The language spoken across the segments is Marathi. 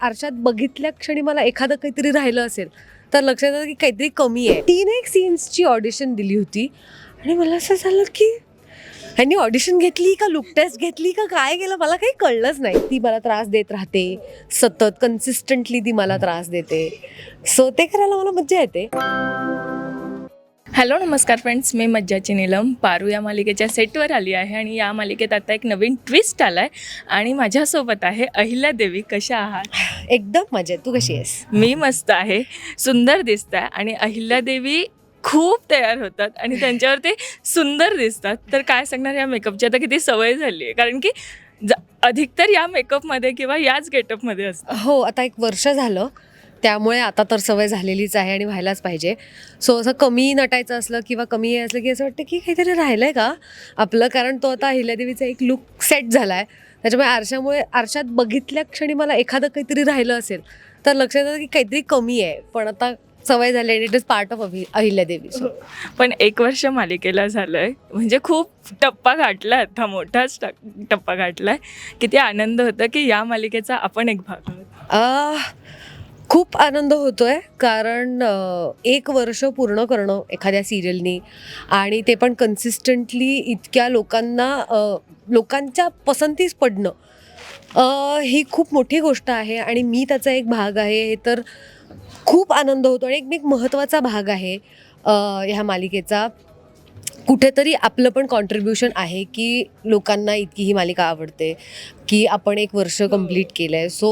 आरशात बघितल्या क्षणी मला एखादं काहीतरी राहिलं असेल तर लक्षात आलं की काहीतरी कमी आहे. तीन एक सीन्सची ऑडिशन दिली होती आणि मला असं झालं की ह्यांनी ऑडिशन घेतली का? लुक टेस्ट घेतली का? काय केलं? मला काही कळलंच नाही. ती मला त्रास देत राहते. सतत कन्सिस्टंटली ती मला त्रास देते. सो ते करायला मला मज्जा येते. हॅलो नमस्कार फ्रेंड्स. मी मज्जाची नीलम. पारू या मालिकेच्या सेटवर आली आहे आणि या मालिकेत आता एक नवीन ट्विस्ट आला आहे आणि माझ्यासोबत आहे अहिल्या देवी. कशा आहात? एकदम मजेत. तू कशी आहेस? मी मस्त आहे. सुंदर दिसत आहे आणि अहिल्या देवी खूप तयार होतात आणि त्यांच्यावर ते सुंदर दिसतात. तर काय सांगणार या मेकअपची आता किती सवय झाली आहे. कारण की ज अधिकतर या मेकअपमध्ये किंवा याच गेटअपमध्ये असतात. हो आता एक वर्ष झालं. त्यामुळे आता तर सवय झालेलीच आहे आणि व्हायलाच पाहिजे. सो असं कमी नटायचं असलं किंवा कमी हे असलं की असं वाटतं की काहीतरी राहिलं आहे का? आपलं कारण तो आता अहिल्यादेवीचा एक लुक सेट झाला आहे त्याच्यामुळे आरशामुळे आरशात बघितल्या क्षणी मला एखादं काहीतरी राहिलं असेल तर लक्षात येतं की काहीतरी कमी आहे. पण आता सवय झाली आणि it is part of Abhi Ahilyadevi. So पण एक वर्ष मालिकेला झालं आहे म्हणजे खूप टप्पा गाठला आता मोठाच टप्पा गाठला आहे किती आनंद होता की या मालिकेचा आपण एक भाग आहोत. आह, खूप आनंद होतोय कारण एक वर्ष पूर्ण करणं एखाद्या सिरियलनी आणि ते पण कन्सिस्टंटली इतक्या लोकांना लोकांच्या पसंतीस पडणं ही खूप मोठी गोष्ट आहे आणि मी त्याचा एक भाग आहे. हे तर खूप आनंद होतो आणि एक एक महत्त्वाचा भाग आहे ह्या मालिकेचा. कुठेतरी आपलं पण कॉन्ट्रीब्युशन आहे की लोकांना इतकी ही मालिका आवडते की आपण एक वर्ष कंप्लीट केलं आहे सो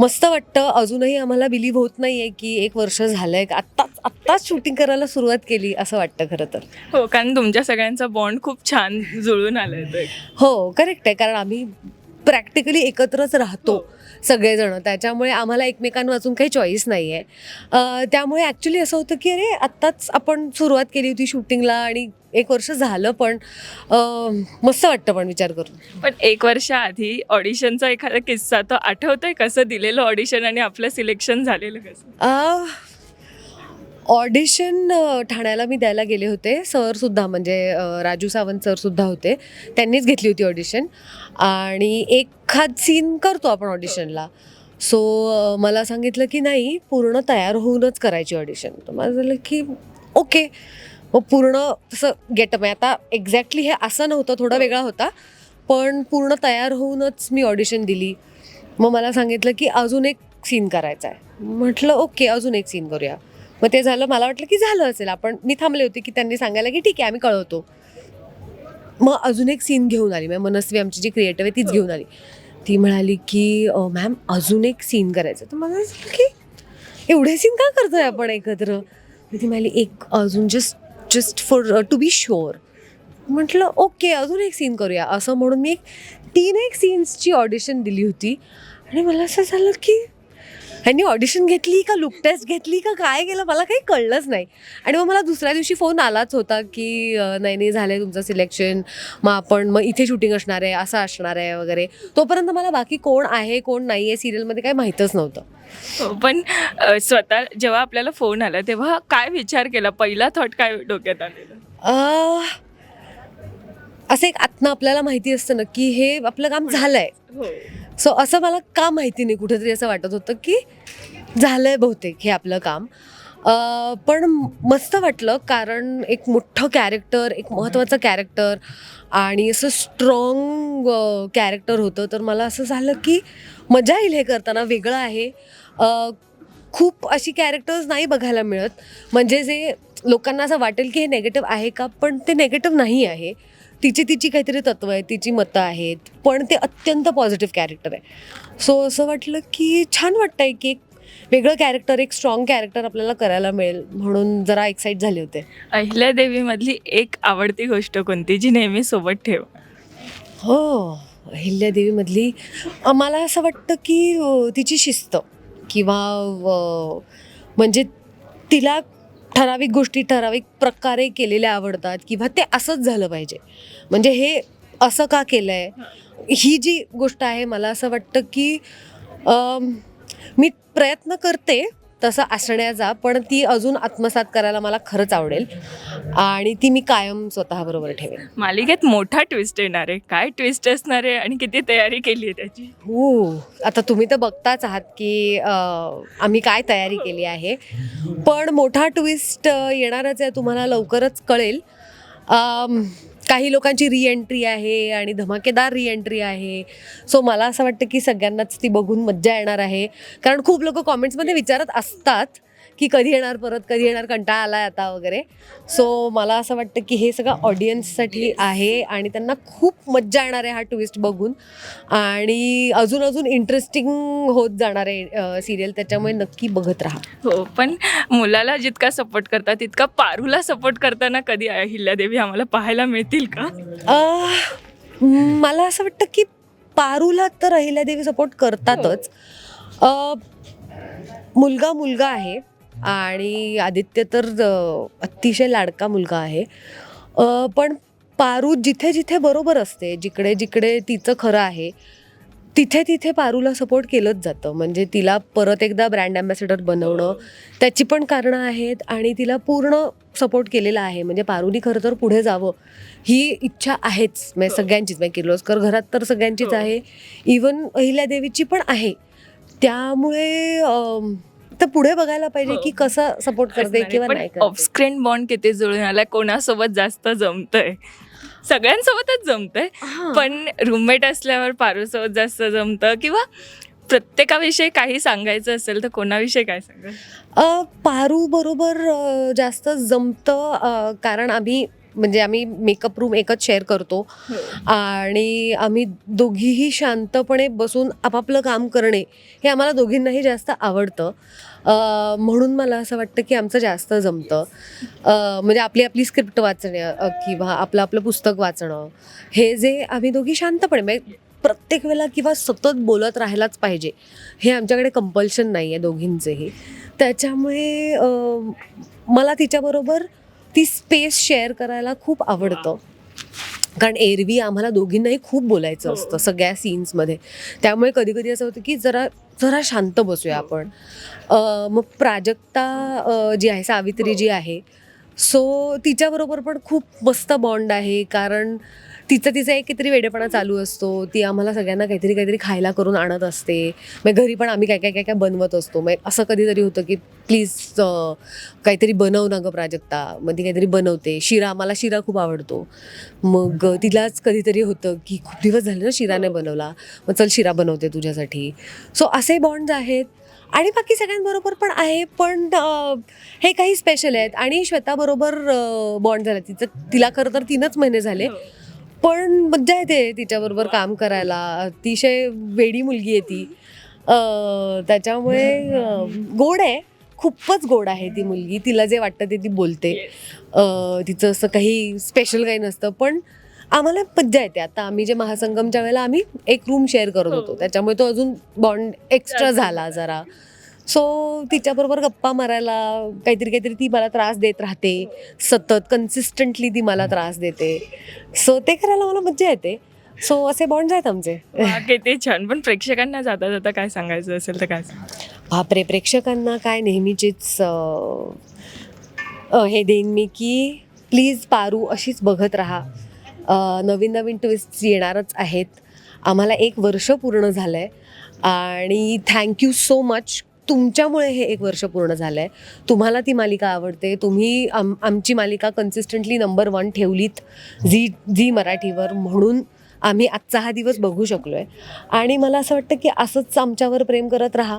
मस्त वाटतं. अजूनही आम्हाला बिलीव्ह होत नाही आहे की एक वर्ष झालं आहे आत्ताच आत्ताच शूटिंग करायला सुरुवात केली असं वाटतं खरं तर. हो कारण तुमच्या सगळ्यांचा बॉन्ड खूप छान जुळून आलाय. हो करेक्ट आहे. कारण आम्ही प्रॅक्टिकली एकत्रच राहतो सगळेजण. त्याच्यामुळे आम्हाला एकमेकांवाचून काही चॉईस नाही आहे त्यामुळे ॲक्च्युली असं होतं की अरे आत्ताच आपण सुरुवात केली होती शूटिंगला आणि एक वर्ष झालं पण मस्त वाटतं पण विचार करून. पण एक वर्ष आधी ऑडिशनचा एखादा किस्सा तो आठवतोय कसं दिलेलं ऑडिशन आणि आपलं सिलेक्शन झालेलं कसं? ऑडिशन ठाण्याला मी द्यायला गेले होते. सरसुद्धा म्हणजे राजू सावंत सरसुद्धा होते. त्यांनीच घेतली होती ऑडिशन. आणि एखाद सीन करतो आपण ऑडिशनला. सो मला सांगितलं की नाही पूर्ण तयार होऊनच करायची ऑडिशन. तर मला झालं की ओके. मग पूर्ण तसं गेटअप आहे. आता एक्झॅक्टली हे असं नव्हतं थोडा वेगळा होता. पण पूर्ण तयार होऊनच मी ऑडिशन दिली. मग मला सांगितलं की अजून एक सीन करायचा आहे. म्हटलं ओके अजून एक सीन करूया. मग ते झालं मला वाटलं की झालं असेल. आपण मी थांबले होते की त्यांनी सांगायला की ठीक आहे आम्ही कळवतो. मग अजून एक सीन घेऊन आली. मॅम मनस्वी आमची जी क्रिएटिव्ह आहे तीच घेऊन आली. ती म्हणाली की मॅम अजून एक सीन करायचं. तर मला की एवढे सीन का करतोय आपण एकत्र? ती म्हणाली एक अजून just just for to be sure म्हटलं ओके अजून एक सीन करूया. असं म्हणून मी एक तीन एक सीन्सची ऑडिशन दिली होती. आणि मला असं झालं की ह्यांनी ऑडिशन घेतली का? लुक टेस्ट घेतली का? काय केलं? मला काही कळलंच नाही. आणि मग मला दुसऱ्या दिवशी फोन आलाच होता की नाही नाही झालं आहे तुमचं सिलेक्शन मग आपण मग इथे शूटिंग असणार आहे असं असणार आहे वगैरे. तोपर्यंत मला बाकी कोण आहे कोण नाही आहे सिरियलमध्ये काही माहीतच नव्हतं. हो, पण स्वतः जेव्हा आपल्याला फोन आला तेव्हा काय विचार केला? पहिला थॉट काय डोक्यात आलेला? असं एक आत्मा आपल्याला माहिती असतं ना की हे आपलं काम झालं आहे हो. सो असं मला का माहिती नाही कुठेतरी असं वाटत होतं की झालं आहे बहुतेक हे आपलं काम. पण मस्त वाटलं कारण एक मोठं कॅरेक्टर एक महत्त्वाचं कॅरेक्टर आणि असं स्ट्रॉंग कॅरेक्टर होतं. तर मला असं झालं की मजा येईल हे करताना वेगळं आहे. खूप अशी कॅरेक्टर्स नाही बघायला मिळत. म्हणजे जे लोकांना असं वाटेल की हे नेगेटिव्ह आहे का पण ते नेगेटिव्ह नाही आहे. तिची तिची काहीतरी तत्व आहेत तिची मतं आहेत पण ते अत्यंत पॉझिटिव्ह कॅरेक्टर आहे. सो असं वाटलं की छान वाटतंय की एक वेगळं कॅरेक्टर एक स्ट्रॉंग कॅरेक्टर आपल्याला करायला मिळेल म्हणून जरा एक्साईट झाले होते. अहिल्या देवीमधली एक आवडती गोष्ट कोणती जी नेहमी सोबत ठेव? हो अहिल्यादेवीमधली मला असं वाटतं की तिची शिस्त किंवा म्हणजे तिला ठराविक गोष्टी ठराविक प्रकारे केलेल्या आवडतात किंवा ते असंच झालं पाहिजे. म्हणजे हे असं का केलं आहे ही जी गोष्ट आहे मला असं वाटतं की मी प्रयत्न करते तसं असण्याचा पण ती अजून आत्मसात करायला मला खरंच आवडेल. आणि ती मी कायम स्वतःबरोबर ठेवेन. मालिकेत मोठा ट्विस्ट येणार आहे. काय ट्विस्ट असणार आहे आणि किती तयारी केली आहे त्याची? हो आता तुम्ही तर बघताच आहात की आम्ही काय तयारी केली आहे. पण मोठा ट्विस्ट येणारच आहे तुम्हाला लवकरच कळेल. काही लोकांची रिएंट्री आहे आणि धमाकेदार रिएंट्री आहे. सो मला असं वाटतं की सगळ्यांनाच ती बघून मज्जा येणार आहे. कारण खूप लोक कॉमेंट्समध्ये विचारत असतात की कधी येणार परत कधी येणार कंटाळा आलाय आता वगैरे. सो मला असं वाटतं की हे सगळं ऑडियन्ससाठी आहे आणि त्यांना खूप मज्जा येणार आहे हा ट्विस्ट बघून. आणि अजून अजून इंटरेस्टिंग होत जाणार आहे सिरियल त्याच्यामुळे नक्की बघत राहा. हो पण मुलाला जितका सपोर्ट करतात तितका पारूला सपोर्ट करताना कधी अहिल्यादेवी आम्हाला पाहायला मिळतील का? मला असं वाटतं की पारूला तर अहिल्यादेवी सपोर्ट करतातच. अह, मुलगा मुलगा आहे. आणि आदित्य तर अतिशय लाडका मुलगा आहे. पण पारू जिथे जिथे बरोबर असते जिकडे जिकडे तिचं खरं आहे तिथे तिथे पारूला सपोर्ट केलंच जातं. म्हणजे तिला परत एकदा ब्रँड अँबॅसेडर बनवणं त्याची पण कारणं आहेत आणि तिला पूर्ण सपोर्ट केलेला आहे. म्हणजे पारूनी खरं तर पुढे जावं ही इच्छा आहेच. म्हणजे सगळ्यांचीच. म्हणजे किर्लोस्कर घरात तर सगळ्यांचीच हो. आहे. इवन अहिल्यादेवीची पण आहे. त्यामुळे तर पुढे बघायला पाहिजे की कसा सपोर्ट करते किंवा नाही ऑफस्क्रीन बॉन्ड किती जुळून आलाय कोणासोबत जास्त जमतंय? सगळ्यांसोबतच जमतंय. हां. पण रूममेट असल्यावर पारूसोबत जास्त जमतं? किंवा प्रत्येकाविषयी काही सांगायचं असेल तर कोणाविषयी काय सांगाल? पारू बरोबर जास्त जमतं कारण आम्ही म्हणजे आम्ही मेकअप रूम एकच शेअर करतो. आणि आम्ही दोघीही शांतपणे बसून आपापलं काम करणे हे आम्हाला दोघींनाही जास्त आवडतं. म्हणून मला असं वाटतं की आमचं जास्त जमतं. म्हणजे आपली आपली स्क्रिप्ट वाचणे किंवा आपलं आपलं पुस्तक वाचणं हे जे आम्ही दोघी शांतपणे म्हणजे प्रत्येक वेळेला किंवा सतत बोलत राहायलाच पाहिजे. हे आमच्याकडे कंपल्शन नाही आहे दोघींचेही. त्याच्यामुळे मला तिच्याबरोबर ती स्पेस शेअर करायला खूप आवडतं. कारण एरवी आम्हाला दोघींनाही खूप बोलायचं असतं सगळ्या सीन्समध्ये त्यामुळे कधी कधी असं होतं की जरा जरा शांत बसूया आपण. अ, मग प्राजक्ता जी आहे सावित्री जी आहे सो तिच्याबरोबर पण खूप मस्त बॉन्ड आहे. कारण तिचं तिचा एक काहीतरी वेडेपणा चालू असतो. ती आम्हाला सगळ्यांना काहीतरी काहीतरी खायला करून आणत असते. मग घरी पण आम्ही काय काय काय काय बनवत असतो. मग असं कधीतरी होतं की प्लीज काहीतरी बनव ना गं प्राजक्ता. मग ती काहीतरी बनवते. शिरा मला शिरा खूप आवडतो. मग तिलाच कधीतरी होतं की खूप दिवस झाले ना शिरा नाही बनवला. मग चल शिरा बनवते तुझ्यासाठी. सो असे बॉन्ड्स आहेत. आणि बाकी सगळ्यांबरोबर पण आहे. पण हे काही स्पेशल आहेत. आणि श्वेताबरोबर बॉन्ड झाला. तिचं तिला खरं तर तीनच महिने झाले. हो. पण मज्जा येते तिच्याबरोबर काम करायला. अतिशय वेडी मुलगी आहे ती. त्याच्यामुळे गोड आहे. खूपच गोड आहे ती मुलगी. तिला जे वाटतं ते ती बोलते. तिचं असं काही स्पेशल काही नसतं. पण आम्हाला मज्जा येते. आता आम्ही जे महासंगमच्या वेळेला आम्ही एक रूम शेअर करत होतो. हो. त्याच्यामुळे तो अजून बॉन्ड एक्स्ट्रा झाला. जरा. सो तिच्याबरोबर गप्पा मारायला काहीतरी काहीतरी ती मला त्रास देत राहते. सतत कन्सिस्टंटली ती मला त्रास देते. सो ते करायला मला मज्जा येते. सो असे बॉन्ड्स आहेत आमचे. किती छान. पण प्रेक्षकांना जाता जाता काय सांगायचं असेल तर काय बापरे प्रेक्षकांना काय नेहमीचीच हे देईन मी की प्लीज पारू अशीच बघत राहा. नवीन नवीन ट्विस्ट येणारच आहेत. आम्हाला एक वर्ष पूर्ण झालं आहे आणि थँक्यू सो मच तुमच्यामुळे हे एक वर्ष पूर्ण झालं आहे तुम्हाला ती मालिका आवडते. तुम्ही आम आमची मालिका कन्सिस्टंटली नंबर वन ठेवलीत झी झी मराठीवर. म्हणून आम्ही आजचा हा दिवस बघू शकलो आहे आणि मला असं वाटतं की असंच आमच्यावर प्रेम करत राहा.